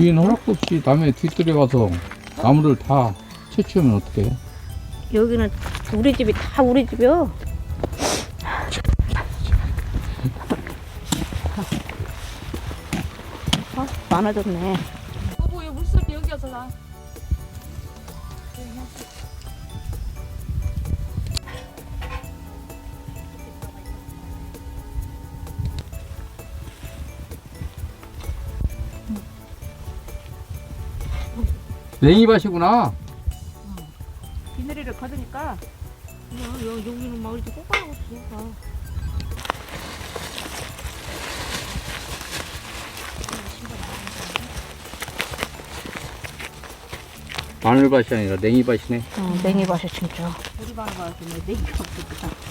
주인 허락도 없이 남의 뒷뜰에 가서 나무를 다 채취하면 어떡해? 여기는 우리 집이 다 우리 집이요. 아, 많아졌네. 여보 여기 물소리 여기 와서 나 냉이밭이구나. 비늘이를 받으니까 야, 야, 여기는 막 이렇게 꼬까고 있어. 마늘밭이 아니라 냉이밭이네. 어, 냉이밭이 진짜. 우리 방 가서 냉이 없겠다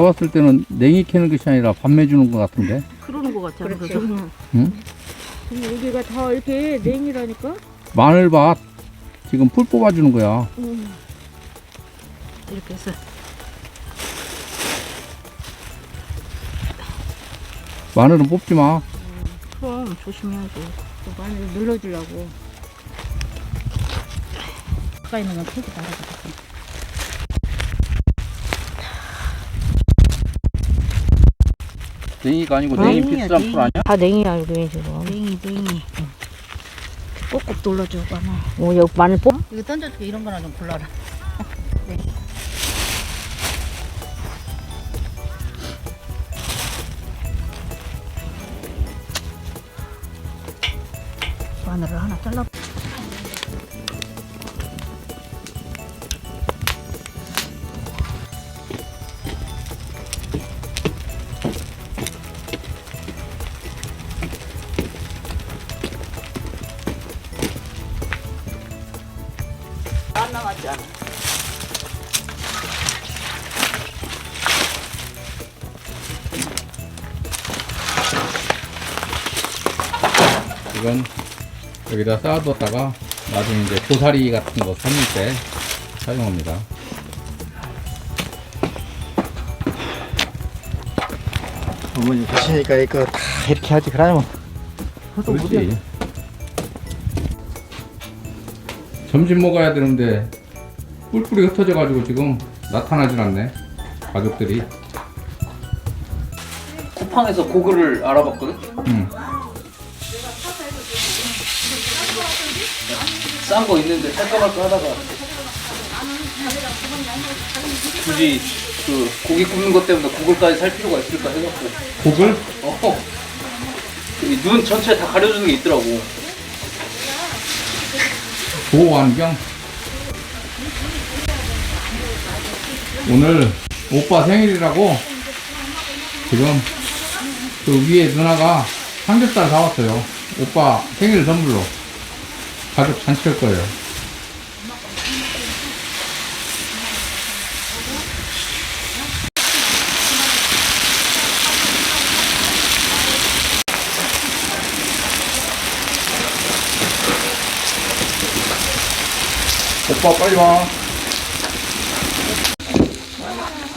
내가 봤을 때는 냉이 캐는 것이 아니라 밤매 주는 것 같은데. 그러는 거 같아 그렇지. 그래서. 응? 근데 여기가 다 이렇게 냉이라니까 마늘밭 지금 풀 뽑아주는 거야. 이렇게 해서. 마늘은 뽑지 마. 그럼 조심해야지. 또 많이 눌러주려고 가까이 있는 건 펴지 말아줘 냉이가 아니고 어? 냉이 냉이야, 비싼 냉이. 풀 아니야? 다 냉이야, 여기 지금. 냉이 냉이 꼭꼭 눌러주고 하나 뭐, 여기 마늘 뽑? 이거 던져줄게 이런 거나 좀 골라라 마늘을 하나 잘라. 안 남았잖아. 이건 여기다 쌓아뒀다가 나중에 이제 고사리 같은 거 삶을 때 사용합니다. 어머니 계시니까 이거 다 이렇게 하지 그러면 그렇지. 점심 먹어야 되는데 뿔뿔이 흩어져가지고 지금 나타나질 않네. 가족들이. 쿠팡에서 고글을 알아봤거든? 응. 싼 거 있는데 살까 말까 하다가 굳이 그 고기 굽는 것 때문에 고글까지 살 필요가 있을까 해갖고 고글? 어. 이눈 전체 다 가려주는 게 있더라고 보호안경. 오늘 오빠 생일이라고 지금 그 위에 누나가 삼겹살 사왔어요. 오빠 생일 선물로 가족 잔치할 거예요. 오빠 빨리 와.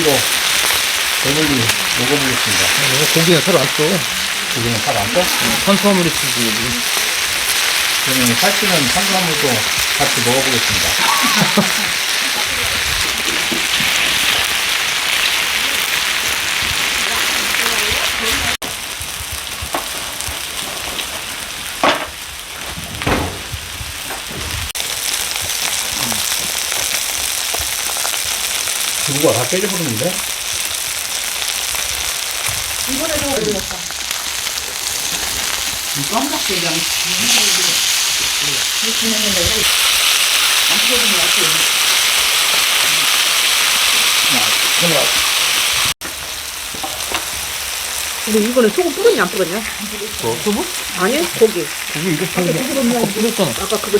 고기로 배불리 먹어보겠습니다. 고기는 서로 안 써. 고기는 살안 떠? 탄수화물이 쓰지 그러면 살찌는 탄수화물도 같이 먹어보겠습니다. 두부가 다 깨져버렸는데? 깜짝이야 근데 이거는 소금 뿌렸냐 안 뿌렸냐? 소금? 아니 고기. 고기 이거 아까 뿌렸잖아. 아까 그거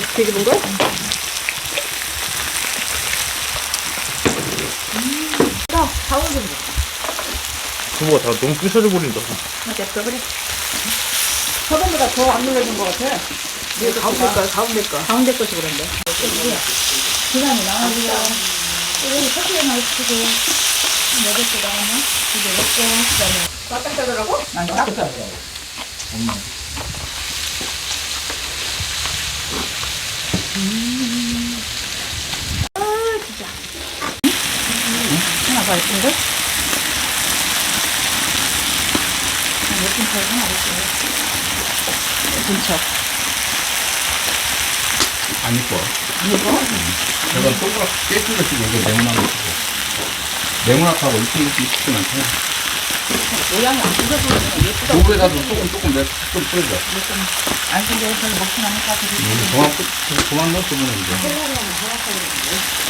뒤집은 거야? 두부가 다 너무 부셔져 버린다. 됐어 그래. 저번보다 더 안 눌러진 것 같아. 이거 가운데 거 가운데 거. 가운데 것이 그런데. 시간이 나가지고 이거 커피에 마시고 먹을 거 나오면 이제 먹고 그다음에 깜짝 따더라고? 난 하나 더 있는데? 예쁜 척 하나 있어요. 척. 안 이뻐. 안 이뻐? 이건 동그랗 깨끗이 치고 이게 네모난 거 치고. 네모나하고 이쁜 것도 이쁘진 않대. 모양이 안 부서지면 예쁘다. 두부에다도 조금 조금 몇, 좀 뿌려줘. 안 생겨서 먹고 나니까 되게 음, 그만, 두부는 이제. 하나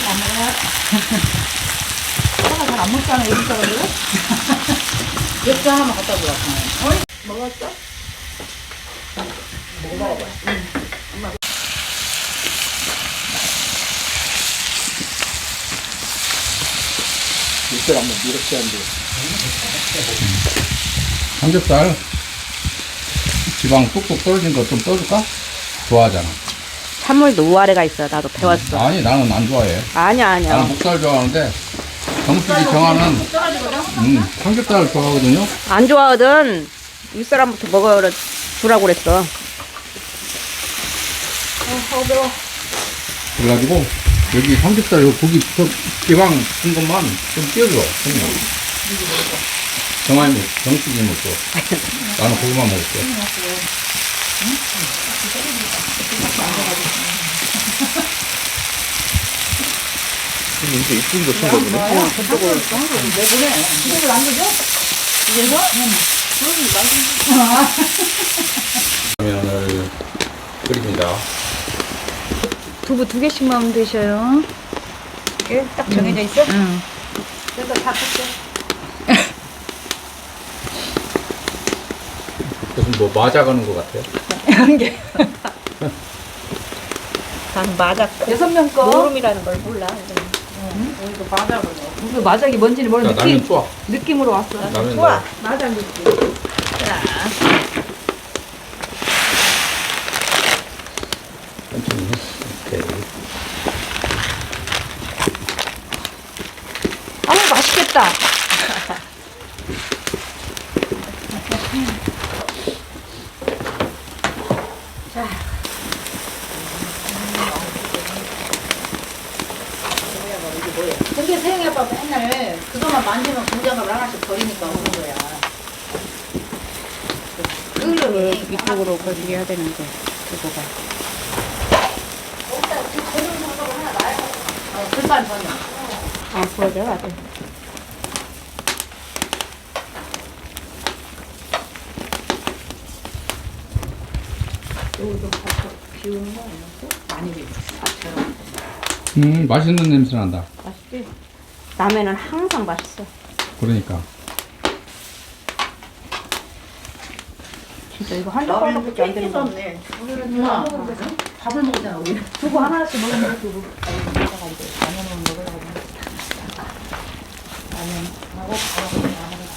잘안먹 잖아, 여기 있어가지고. 맥주 하나만 갖다 줘. 먹었어? 이걸 한번 이렇게 한데 삼겹살 지방 뚝뚝 떨어진 거 좀 떠줄까? 좋아하잖아. 찬물도 우아래가 있어. 나도 배웠어. 아니 나는 안 좋아해. 아니야, 아니야. 나는 목살 좋아하는데 정수지 정하는 음, 삼겹살 좋아하거든요. 안 좋아하든 윗사람부터 먹어 주라고 그랬어. 그래가지고 여기 삼겹살 요 고기 저 지방 준 것만 좀 띄워줘. 형님. 정한이 못 줘. 나는 고기만 먹을게. 이게 이쁜 거 쓴거 보네. 라면을 끓입니다. 두부 두 개씩만 되셔요. 이게 딱 정해져 있어? 응. 그래서 다 끓게. 무슨 뭐 맞아가는 것 같아요. 난 맞았고. 여섯 명 거. 노름이라는 걸 몰라. 이거 맞아 이거 마작이 뭔지는 자, 모르는 라면 느낌 좋아. 느낌으로 왔어. 라면 좋아. 마작 느낌. 해. 오케이. 아우 맛있겠다. 근데 세영이 아빠 맨날 그거 만 만지면 공장갑을 하나씩 버리니까 오는 거야. 끓을 이쪽으로 걸리게 해야 되는데 두부가. 어, 불판 번영. 아, 부러져 아주. 비우는 거 아니었어? 많이 비웠어. 아처럼. 음, 맛있는 냄새 난다. 맛있지? 라면은 항 상 맛있어. 그러니까. 진짜 이거 한 젓갈밖에 안 되는 거. 없네. 먹으면 밥을 먹잖아, 우리는. 두부 하나씩 먹으면 돼, 두부. 라면은 먹으려고. 라면하고 밥하고 나머지.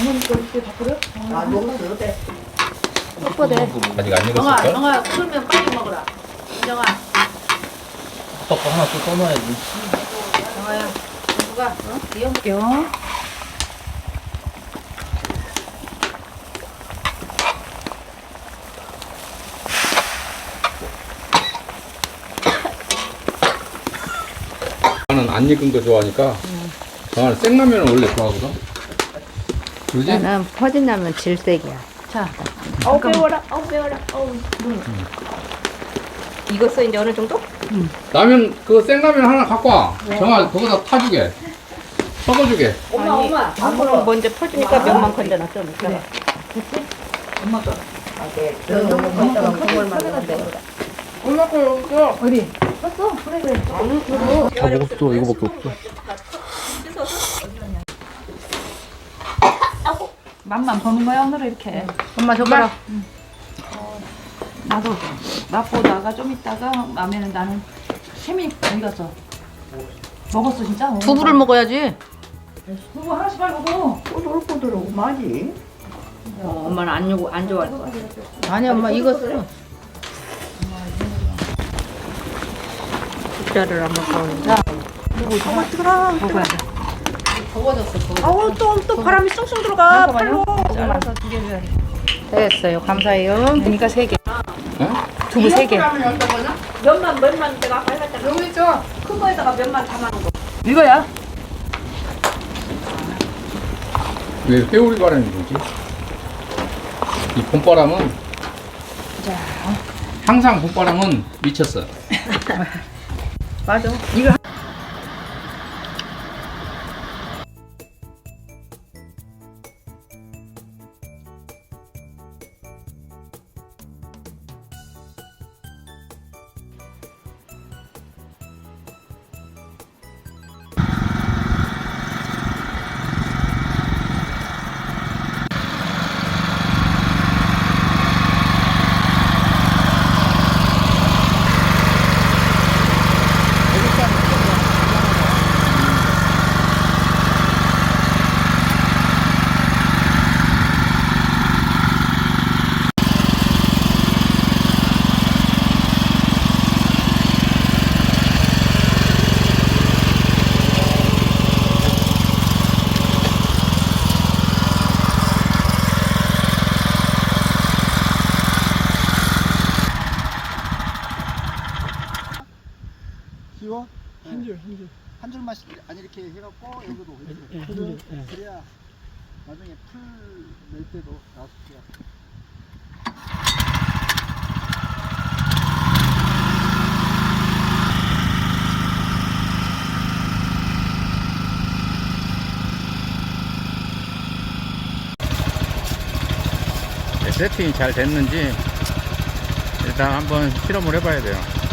어머니 거 이렇게 다 끓여? 아, 먹었어. 네. 뽀뽀대. 아직 안 익었을까? 정아, 끓으면 빨리 먹어라. 정아, 떡 하나 또 떠놔야지. 정아야. 누가, 어? 이형 요. 나는 안 익은 거 좋아하니까 저는 생라면을 원래 좋아하거든. 그지? 나는 퍼진 라면 질색이야. 자. 어우 매워라. 어우 매워라. 어우. 익었어 이제 어느 정도? 라면 그 생라면 하나 갖고 와. 정아 거기다 타주게. 섞어주게. 엄마, 엄마. 두부는 먼저 퍼주니까 면만 건져놨어. 그래. 엄마 거. 어디? 다 먹었어 이거밖에 없어 맛만 보는 거야 오늘 이렇게. 엄마 젓가락. 나도 맛보다가 좀 있다가 마음에는 나는 햄이 어디 갔어? 먹었어 진짜? 두부를 먹어야지. 두부 하나씩 말고 꼬들꼬들하고 많이. 어, 엄마는 안, 요, 안 좋아할 거야. 아니, 엄마 이거 써. 숫자를 한번 써보자. 먹어야 돼. 더워졌어, 더워. 아우 또또 바람이 쑥쑥 들어가. 팔로. 잘라서 두개 줘야 돼. 됐어요. 감사해요. 그러니까 세 개. 어? 두부 세 개. 면만 면만 내가 발랐잖아. 여기 있죠. 큰 거에다가 면만 담아놓은 거. 이거야? 왜 회오리 바람이 불지? 이 봄바람은 항상 봄바람은 미쳤어 맞아. 쉬워? 줄만 아니 이렇게 해갖고 여기도 이렇게. 한 줄. 그래야 나중에 풀 낼 때도 나수가 네, 세팅이 잘 됐는지 일단 한번 실험을 해봐야 돼요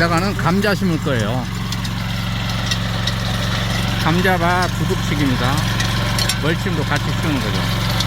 여기다가는 감자 심을 거예요. 감자밭 두둑치기입니다. 멀침도 같이 심는 거죠